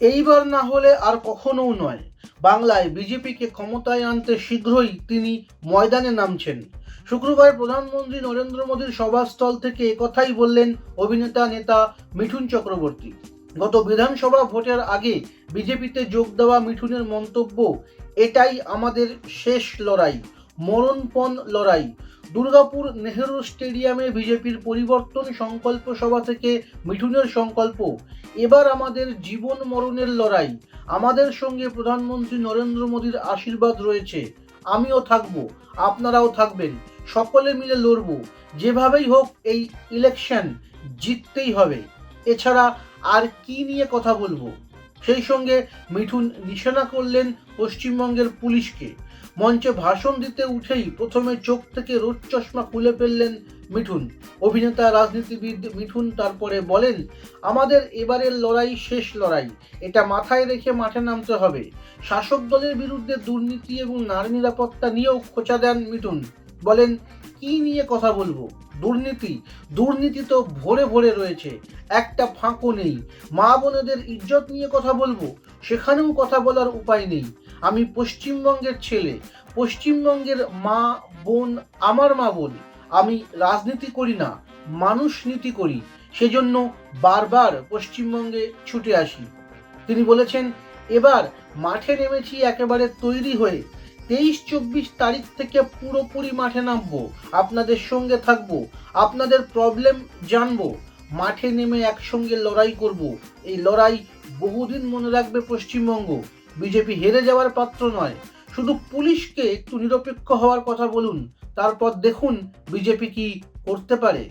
এইবার না হলে আর কখনোও নয়। বাংলায় বিজেপিকে ক্ষমতায় আনতে শীঘ্রই তিনি ময়দানে নামছেন। শুক্রবার প্রধানমন্ত্রী নরেন্দ্র মোদীর সভাস্থল থেকে একথাই বললেন অভিনেতা নেতা মিঠুন চক্রবর্তী। গত বিধানসভা ভোটের আগে বিজেপিতে যোগ দেওয়া মিঠুনের মন্তব্য, এটাই আমাদের শেষ লড়াই, মরণপণ লড়াই। দুর্গাপুর নেহেরু স্টেডিয়ামে বিজেপির পরিবর্তন সংকল্প সভা থেকে মিঠুনের সংকল্প। এবার আমাদের জীবন মরণের লড়াই। আমাদের সঙ্গে প্রধানমন্ত্রী নরেন্দ্র মোদীর আশীর্বাদ রয়েছে। আমিও থাকব, আপনারাও থাকবেন। সকলে মিলে লড়ব। যেভাবেই হোক এই ইলেকশন জিততেই হবে। এছাড়া আর কি নিয়ে কথা বলব? সেই সঙ্গে মিঠুন নিশানা করলেন পশ্চিমবঙ্গের পুলিশকে। মঞ্চে ভাষণ দিতে উঠেই প্রথমে চোখ থেকে রোদ চশমা খুলে ফেললেন মিঠুন। অভিনেতা, রাজনীতিবিদ মিঠুন তারপরে বলেন, আমাদের এবারের লড়াই শেষ লড়াই। এটা মাথায় রেখে মাঠে নামতে হবে। শাসক দলের বিরুদ্ধে দুর্নীতি এবং নারী নিরাপত্তা নিয়েও খোঁচা দেন মিঠুন। বলেন, কি নিয়ে কথা বলব? দুর্নীতি। দুর্নীতি তো ভরে ভরে রয়েছে। একটা ফাঁকও নেই। মা বোনেদের ইজ্জত নিয়ে কথা বলব? সেখানেও কথা বলার উপায় নেই। আমি পশ্চিমবঙ্গের ছেলে, পশ্চিমবঙ্গের মা বোন, আমার মা বোন, আমি রাজনীতি করি না, মানুষ নীতি করি, সেজন্য বারবার পশ্চিমবঙ্গে ছুটে আসি। তিনি বলেছেন, এবার মাঠে নেমেছি একেবারে তৈরি হয়ে, তেইশ চব্বিশ তারিখ থেকে পুরোপুরি মাঠে নামবো, আপনাদের সঙ্গে থাকব, আপনাদের প্রবলেম জানব, মাঠে নেমে একসঙ্গে লড়াই করব। এই লড়াই বহুদিন মনে রাখবে পশ্চিমবঙ্গ। বিজেপি হেরে যাওয়ার পাত্র নয়। শুধু পুলিশকে একটু নিরপেক্ষ হওয়ার কথা বলুন, তারপর দেখুন বিজেপি কি করতে পারে।